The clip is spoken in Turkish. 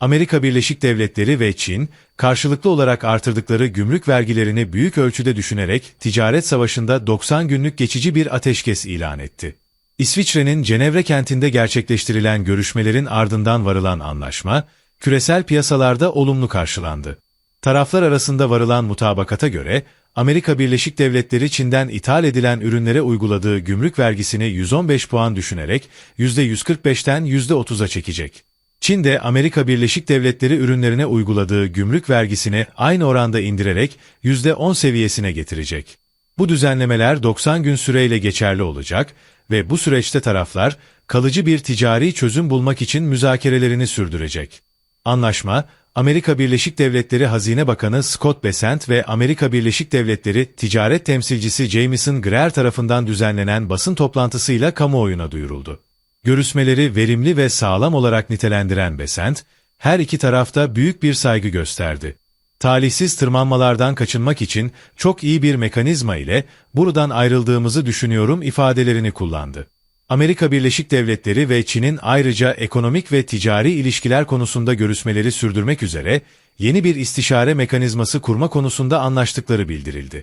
Amerika Birleşik Devletleri ve Çin, karşılıklı olarak artırdıkları gümrük vergilerini büyük ölçüde düşünerek ticaret savaşında 90 günlük geçici bir ateşkes ilan etti. İsviçre'nin Cenevre kentinde gerçekleştirilen görüşmelerin ardından varılan anlaşma, küresel piyasalarda olumlu karşılandı. Taraflar arasında varılan mutabakata göre, Amerika Birleşik Devletleri Çin'den ithal edilen ürünlere uyguladığı gümrük vergisini 115 puan düşünerek %145'ten %30'a çekecek. Çin de Amerika Birleşik Devletleri ürünlerine uyguladığı gümrük vergisini aynı oranda indirerek %10 seviyesine getirecek. Bu düzenlemeler 90 gün süreyle geçerli olacak ve bu süreçte taraflar kalıcı bir ticari çözüm bulmak için müzakerelerini sürdürecek. Anlaşma, Amerika Birleşik Devletleri Hazine Bakanı Scott Bessent ve Amerika Birleşik Devletleri Ticaret Temsilcisi Jameson Greer tarafından düzenlenen basın toplantısıyla kamuoyuna duyuruldu. Görüşmeleri verimli ve sağlam olarak nitelendiren Besent, her iki tarafta büyük bir saygı gösterdi. Talihsiz tırmanmalardan kaçınmak için çok iyi bir mekanizma ile buradan ayrıldığımızı düşünüyorum ifadelerini kullandı. Amerika Birleşik Devletleri ve Çin'in ayrıca ekonomik ve ticari ilişkiler konusunda görüşmeleri sürdürmek üzere yeni bir istişare mekanizması kurma konusunda anlaştıkları bildirildi.